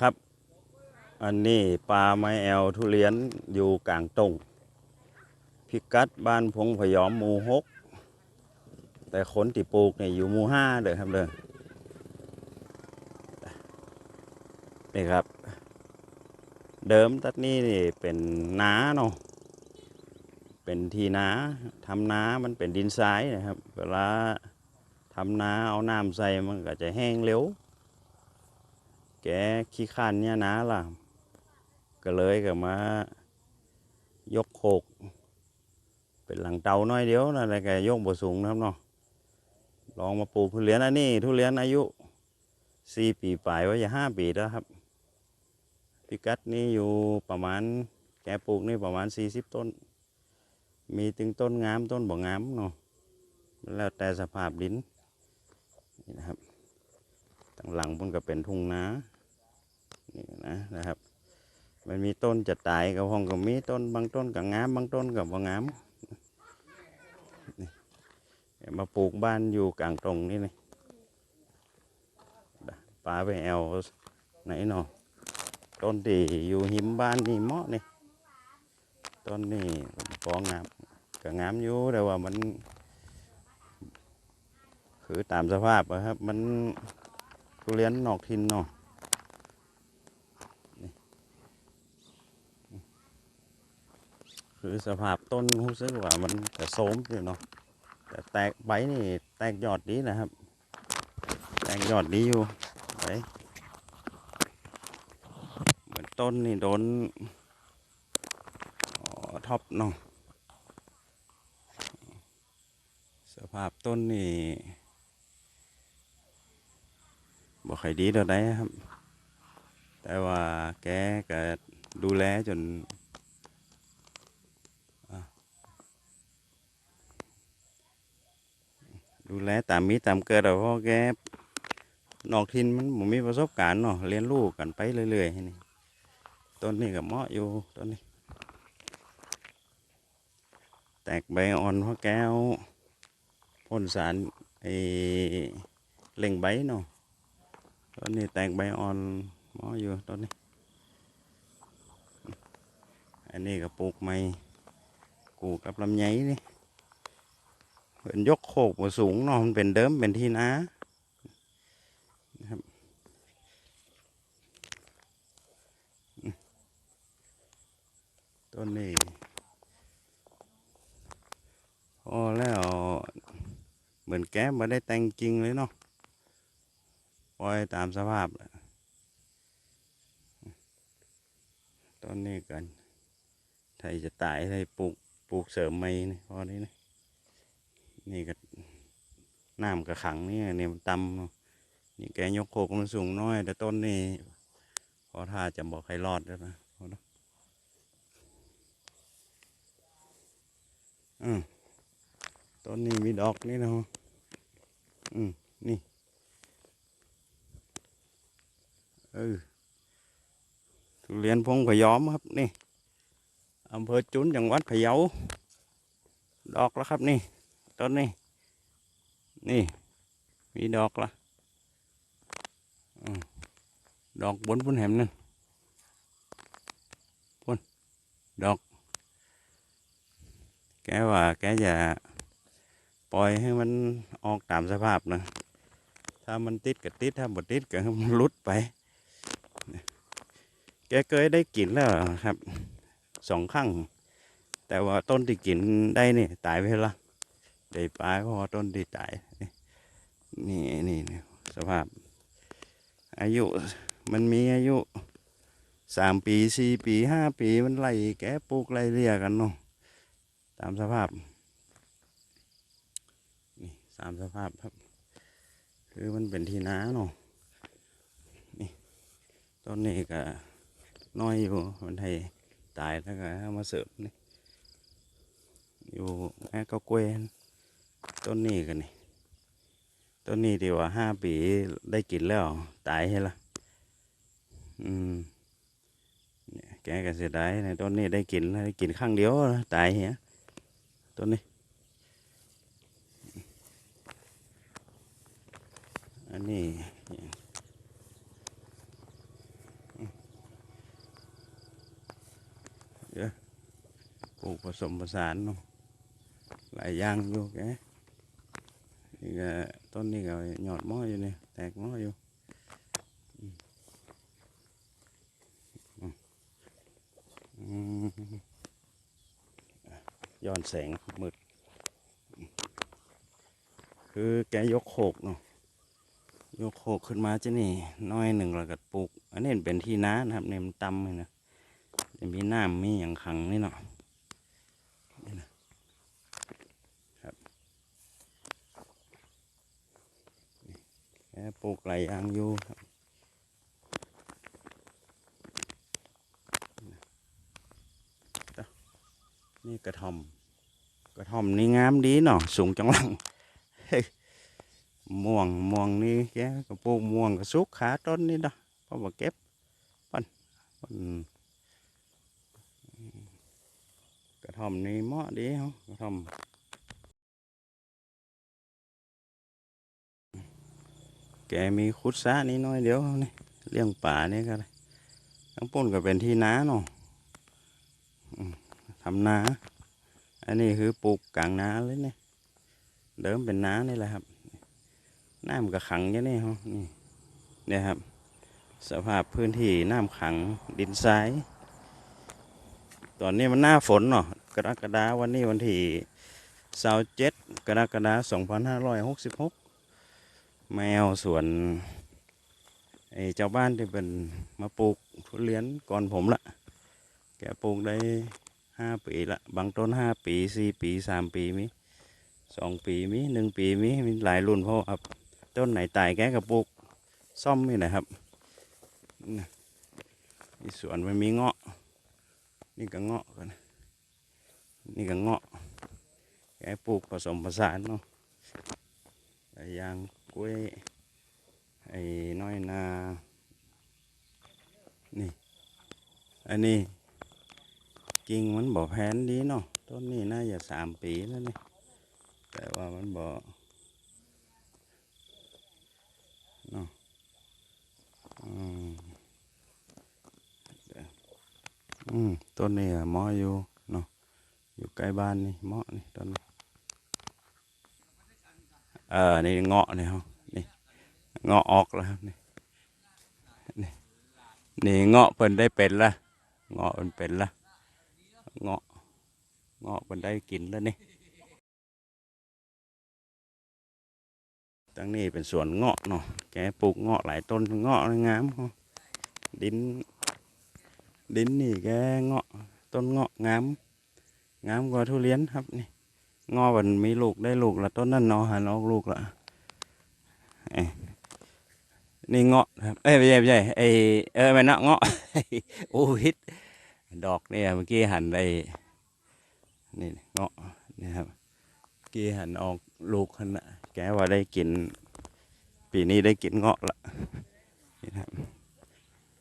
ครับ อันนี้ปลาไม้แอลทุเรียนอยู่กลางตรงพิกัดบ้านพงพยอมหมู่หกแต่คนที่ปลูกเนี่ยอยู่หมู่ห้าเด้อครับเด้อนี่ครับ เดิมตัดนี้นี่เป็นนาเนาะเป็นทีนาทำนามันเป็นดินทรายนะครับ เวลาทำนาเอาน้ำใส่มันก็จะแห้งเร็ว แกขี้ข้านเนี่ยนะล่ะ ก็เลยก็มา ยกโคก เป็นหลังเตาน้อยเดียวนั่นแหละแกยกบ่สูงนะครับเนาะลองมาปลูกทุเรียนอันนี้ ทุเรียนอายุสี่ปีปลายไว้จะห้าปีแล้วครับ พิกัดนี้อยู่ประมาณแกปลูกนี่ประมาณสี่สิบต้น มีถึงต้นงามต้นบ่งามเนาะแล้วแต่สภาพดินนี่นะครับทางหลังมันก็เป็นทุ่งนา นี่นะนะครับ มันมีต้นจะตายกับห้องก็มีต้นบางต้นก็งามบางต้นก็บ่งามเอามาปลูกบ้านอยู่กลางตรงนี่นี่ปลาไปแอวไหนเนาะต้นที่อยู่หิมบ้านนี่เหมาะนี่ต้นนี่พองามก็งามอยู่แต่ว่ามัน คือตามสภาพอะครับ มันทุเรียนนอกทินเนาะ คือสภาพต้นรู้สึกว่ามันจะโสมอยู่เนาะแต่แตกใบนี่แตกยอดดีนะครับ แตกยอดดีอยู่ใบเหมือนต้นนี่โดนท็อปเนาะสภาพต้นนี่บ่ค่อยดีเท่าใดครับ แต่ว่าแกก็ดูแลจน ดูแลตามมีตามเกิดเอาพราะแกนอกทินมันผมมีประสบการณ์เนาะเรียนรู้กันไปเรื่อยๆนี่ต้นนี้ก็เหมาะอยู่ต้นนี้ แตกใบอ่อนพราะแก้วพ่นสารไอ้เล่งใบเนาะต้นนี้แตกใบอ่อนเหมาะอยู่ต้นนี้ อันนี้ก็ปลูกใหม่กูกับลำไยนี่ เป็นยกโคกมาสูงเนาะมันเป็นเดิมเป็นที่นานะครับต้นนี้พอแล้วเหมือนแก้มาได้แต่งจริงเลยเนาะปล่อยตามสภาพแหละต้นนี้กันไทยจะตายไทยปลูกปลูกเสริมไม่พอนี้นะ นี่ก็น้ำกระขังนี่เนี่ยมันต่ำนี่แกยกโคกมันสูงน้อย แต่ต้นนี่พอท่าจะบอกใครรอดแล้วนะพอเนาะอืมต้นนี้มีดอกนี่นะอืมนี่เออทุเรียนพงพยอมครับนี่อำเภอจุนจังหวัดพะเยาดอกแล้วครับนี่ ต้นนี้ นี่ มีดอกละดอกบนพุ่นแหมนั่นพุ่นดอก แกว่าแกจะปล่อยให้มันออกตามสภาพนะ ถ้ามันติดก็ติด ถ้าบ่ติดก็มันลุดไป แกเคยได้กลิ่นแล้วครับ สองครั้ง แต่ว่าต้นที่กินได้นี่ ตายไปแล้ว ได้ปลายเพราะว่าต้นที่ตายนี่นี่นี่สภาพ อายุมันมีอายุสามปีสี่ปีห้าปีมันไล่แกะปลูกไล่เรียกันเนาะตามสภาพนี่สามสภาพครับ คือมันเป็นที่นาเนาะนี่ต้นนี้ก็น้อยอยู่มันให้ตายแล้วก็มาเสริมนี่อยู่แม่ก็เกวน ต้นนี้กันนี่ต้นนี้ดีกว่าห้าปีได้กินแล้ว ตายให้ละอืมเนี่ยแกก็เสียดายในต้นนี้ได้กินได้กินข้างเดียวตายเหี้ยต้นนี้ อันนี้เดี๋ปลูกผสมผสานหลายอย่างอยู่แก นี่ก็ต้นนี้ก็หยอดหม้ออยู่นี่แตกหม้ออยู่ย้อนแสงมืด คือแกยกโขกเนาะยกโขกขึ้นมาจะนี่น้อยหนึ่งแล้วก็ปลูก อันนี้เป็นที่น้านะครับเนี่ยมันตำเลยนะมีน้ำมีอย่างขังนี่เนาะนี่นะครับนี่แก ปลูกไหลยอยางอยู่ครับนี่กระท่อมกระท่อมนี่งามดีเนาะสูงจังหลังม่วงม่วงนี่แกก็ปลูกม่วงก็สุกขาต้นนี่เนาะเพราะว่าเก็บปันปันกระท่อมนี่เหมาะดีเฮากระท่อม แกมีขุดซะนี่น้อยเดี๋ยวนี่เลี้ยงป่านี่ก็ได้ทั้งปุ่นก็เป็นที่นาเนาะอืมทำนาอันนี้คือปลูกกลางนาเลยเนี่ยเดิมเป็นนานี่แหละครับน้ำก็ขังอย่างนี้ครับนี่เนี่ยครับ สภาพพื้นที่น้ำขังดินทราย ตอนนี้มันหน้าฝนเนาะกรกฎาวันนี้วันที่เสาเจ็ดกรกฎาสองพันห้าร้อยหกสิบหก แมวสวนไอ้เจ้าบ้านที่เป็นมาปลูกทุเรียนก่อนผมละแกปลูกได้ห้าปีละบางต้นห้าปีสี่ปีสามปีมีสองปีมีหนึ่งปีมีมีหลายรุ่นเพราะว่าต้นไหนตายแกก็ปลูกซ่อมนี่นะครับนี่นี่สวนมันมีเงาะ นี่ก็เงาะกันนี่ก็เงาะแกปลูกผสมผสานเนาะหลายอย่าง กล้วยไอ้น้อยนา นี่ อันนี้กิ่งมันบ่แพนดีเนาะ ต้นนี้น่าจะสามปีแล้วนี่ แต่ว่ามันบ่เนาะอืมเดี๋ยวอืมต้นนี้อะเหมออยู่เนาะ อยู่ใกล้บ้านนี่หมาะนี่ต้นนี้ ออนี่เงาะนี่ฮะนี่เงาะออกแล้วนี่นี่นี่เงาะเพิ่นได้เป็นละเงาะเพิ่นเป็นละเงาะเงาะเพิ่นได้กินแล้วนี่ตั้งนี้เป็นสวนเงาะเนาะแกปลูกเงาะหลายต้นเงาะงามเนาะดินดินนี่แกเงาะต้นเงาะงามงามกว่าทุเรียนครับนี่ งาะมันมีลูกได้ลูกละต้นนั่นเนาะหันออกลูกละนี่เงาะครับเอ้ยไม่ใช่ไม่ใช่ไอเออไม่นะเงาะโอ้ฮิตดอกเนี่ยเมื่อกี้หันได้นี่เงาะนี่ครับเมื่อกี้หันออกลูกหันนะแกว่าได้กิน ปีนี้ได้กินเงาะละนี่ครับ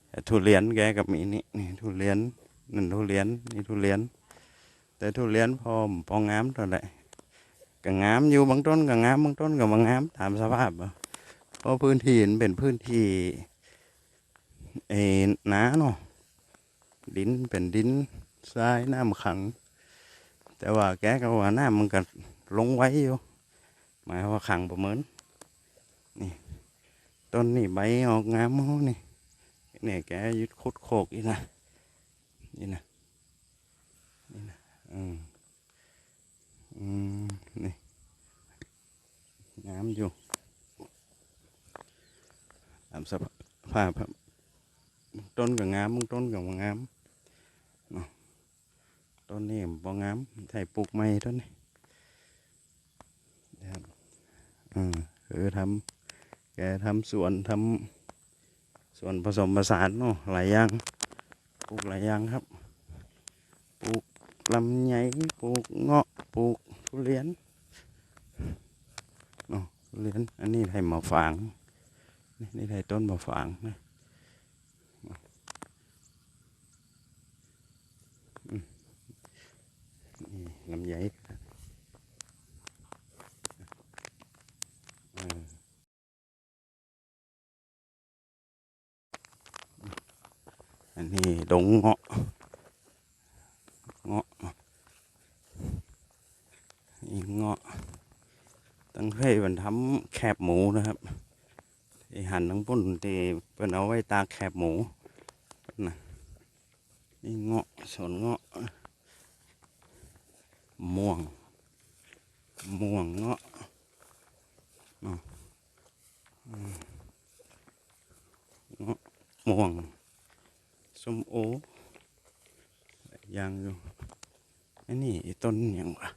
แต่ทุเรียนแกกับมีนี่นี่ทุเรียนนั่นทุเรียนนี่ทุเรียน แต่ทุเรียนพอพองามเท่าไหร่ ก็งามอยู่บางต้นก็งามบางต้นก็บางงามตามสภาพเพราะพื้นที่มันเป็นพื้นที่เออหนาเนาะดินเป็นดินทรายน้ำขัง แต่ว่าแกก็ว่าน้ำมันก็ลงไว้อยู่หมายว่าขังประเมินนี่ต้นนี่ใบออกงามมากนี่เนี่ยแกยึดคุดโคกอีกนะนี่นะนี่นะอืม อืมนี่งามอยู่ตามสภาพครับต้นก็งามบางต้นก็บ่งามเนาะต้นนี้บ่งามใส่ปลูกใหม่ต้นนี้อืมคือทำแกทำสวนทำสวนผสมผสานเนาะหลายอย่างปลูกหลายอย่างครับ ลูกลำไยปลูกเงาะปลูกทุเรียนเนาะทุเรียน อันนี้ไทยมาฝาง นี่นี่ไทยต้นมาฝางนะอืมนี่ลำไยเอออันนี้ดงเงาะ เงาะอีเงาะตั้งเคยมันทำแคบหมูนะครับที่หั่นทั้งปุ้นที่เป็นเอาไว้ตาแคบหมูนะนี่เงาะสวนเงาะม่วงม่วงเงาะมเงาะม่วงส้มโอยอย่างอยู่ อันนี้ต้นอย่างวะ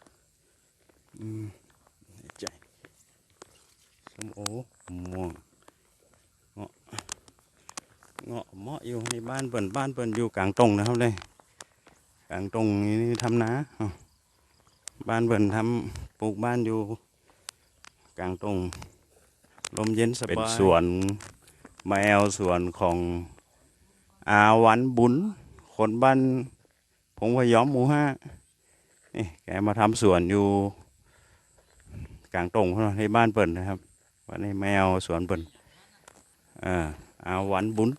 อืมใจส้มโอม่วงเงาะเงาะเหมาะอยู่ในบ้านเปิ่นบ้านเปิ่นอยู่กลางตรงนะครับเลยกลางตรงนี่ทำนาบ้านเปิ่นทำปลูกบ้านอยู่กลางตรงลมเย็นสบายเป็นสวนแมวสวนของอาวันบุญคนบ้านพงพยอมหมู่ห้า นี่แกมาทำสวนอยู่กลางตรงในบ้านเปิ่นนะครับวันนี้แมวสวนเปิ่นอ่าอาวันบุญ